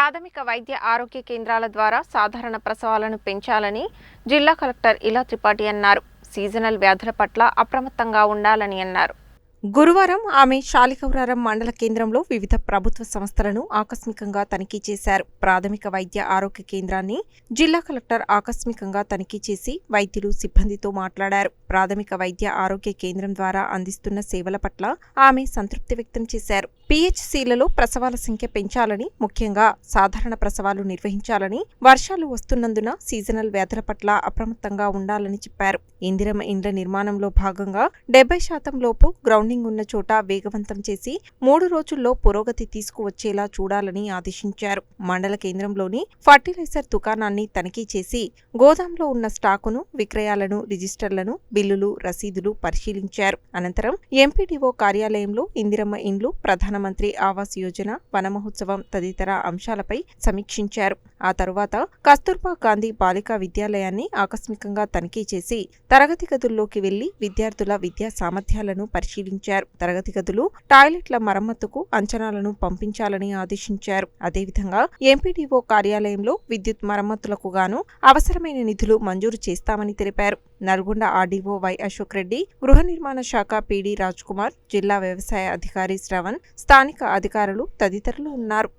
ప్రాథమిక వైద్య ఆరోగ్య కేంద్రాల ద్వారా సాధారణ ప్రసవాలను పెంచాలని జిల్లా కలెక్టర్ ఇలా త్రిపాఠి అన్నారు. సీజనల్ వ్యాధుల పట్ల అప్రమత్తంగా ఉండాలని అన్నారు. గురువారం ఆమె శాలికవరారం మండల కేంద్రంలో వివిధ ప్రభుత్వ సంస్థలను ఆకస్మికంగా తనిఖీ చేశారు. ప్రాథమిక వైద్య ఆరోగ్య కేంద్రాన్ని జిల్లా కలెక్టర్ ఆకస్మికంగా తనిఖీ చేసి వైద్యులు సిబ్బందితో మాట్లాడారు. ప్రాథమిక వైద్య ఆరోగ్య కేంద్రం ద్వారా అందిస్తున్న సేవల పట్ల ఆమె సంతృప్తి వ్యక్తం చేశారు. పీహెచ్సీలలో ప్రసవాల సంఖ్య పెంచాలని ముఖ్యంగా సాధారణ ప్రసవాలు నిర్వహించాలని వర్షాలు వస్తున్నందున సీజనల్ వ్యాధుల పట్ల అప్రమత్తంగా ఉండాలని చెప్పారు. ఇందిరమ ఇండ్ల నిర్మాణంలో భాగంగా డెబ్బై శాతం లోపు గ్రౌండింగ్ ఉన్న చోట వేగవంతం చేసి మూడు రోజుల్లో పురోగతి తీసుకువచ్చేలా చూడాలని ఆదేశించారు. మండల కేంద్రంలోని ఫర్టిలైజర్ దుకాణాన్ని తనిఖీ చేసి గోదాంలో ఉన్న స్టాకును విక్రయాలను రిజిస్టర్లను బిల్లులు రసీదులు పరిశీలించారు. అనంతరం ఎంపీడీఓ కార్యాలయంలో ఇందిరమ్మ ఇండ్లు ప్రధానమంత్రి ఆవాస్ యోజన వన మహోత్సవం తదితర అంశాలపై సమీక్షించారు. ఆ తరువాత కస్తూర్బా గాంధీ బాలికా విద్యాలయాన్ని ఆకస్మికంగా తనిఖీ చేసి తరగతి గదుల్లోకి వెళ్ళి విద్యార్థుల విద్యా సామర్థ్యాలను పరిశీలించారు. తరగతి గదులు టాయిలెట్ల మరమ్మతుకు అంచనాలను పంపించాలని ఆదేశించారు. అదేవిధంగా ఎంపీడీఓ కార్యాలయంలో విద్యుత్ మరమ్మతులకు గాను అవసరమైన నిధులు మంజూరు చేస్తామని తెలిపారు. నల్గొండ ఆర్డీఓ వై అశోక్ రెడ్డి గృహ నిర్మాణ శాఖ పీడీ కుమార్ జిల్లా వ్యవసాయ అధికారి శ్రవణ్ స్థానిక అధికారులు తదితరులు ఉన్నారు.